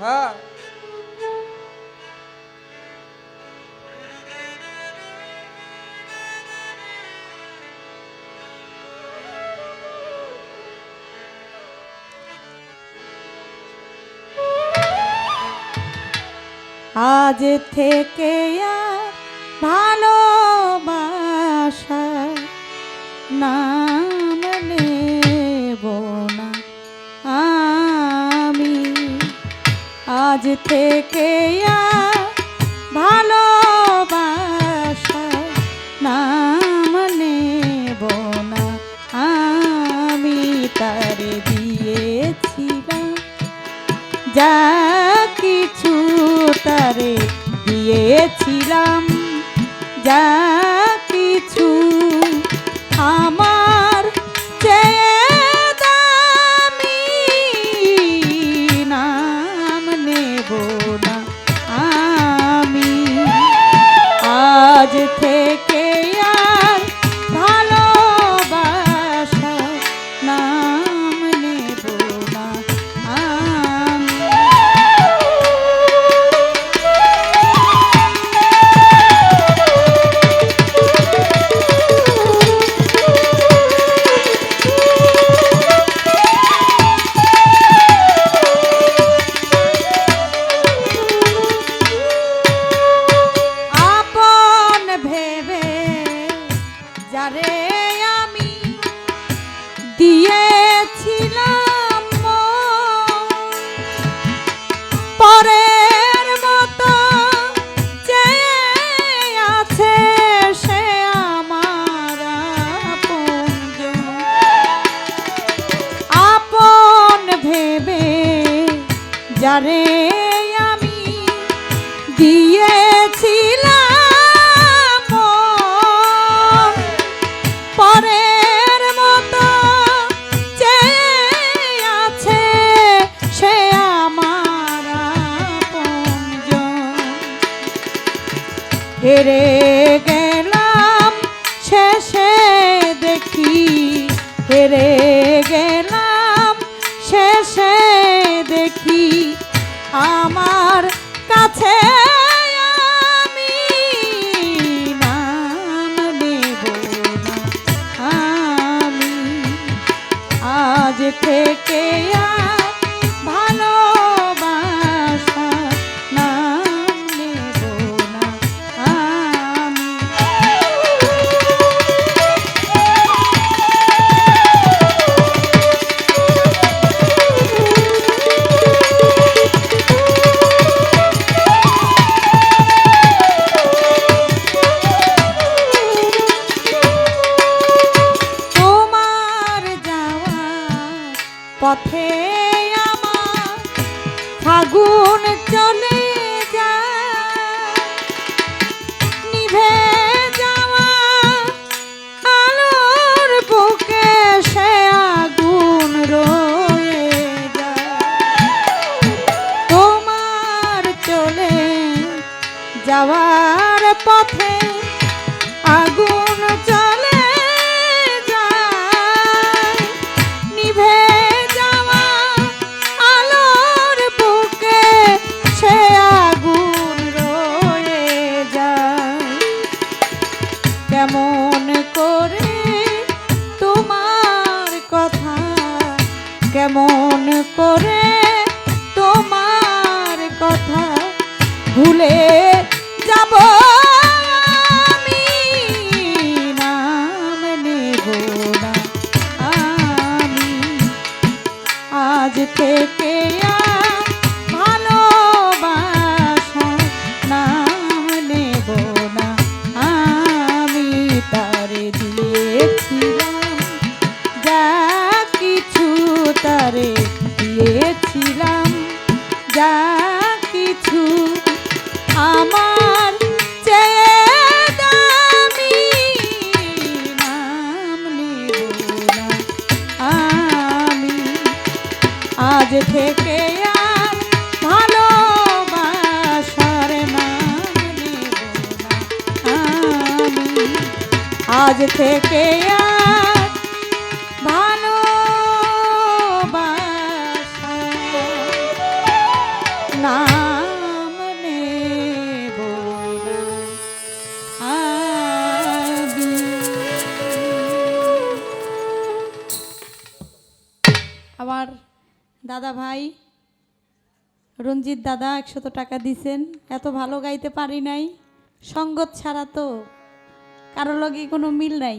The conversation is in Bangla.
হ্যাঁ। আজ থেকে ভালোবাসা নাম আজ থেকে ভালোবাসা নাম নেব না। আমি তারে দিয়েছিলাম। যা কিছু তারে দিয়েছিলাম। যা কিছু আমার যারে আমি দিয়েছিলাম পরের মতো আছে সে আমার। হেরে গেলাম শেষে দেখি হেরে আমার কাছে থেকে আর পথে আমার ফাগুন চলে নিভে যাওয়া আলোর বুকে সে আগুন তোমার চলে যাওয়ার পথে আগুন কেমন করে তোমার কথা? কেমন করে তোমার কথা? ভুলে যাব না আমি। আজ থেকে আজ থেকে আর ভালোবাসার নাম আজ থেকে আর দাদা ভাই, রঞ্জিত দাদা একশত টাকা দিছেন, এত ভালো গাইতে পারি নাই। সঙ্গত ছাড়া তো কারও লগে কোনো মিল নাই।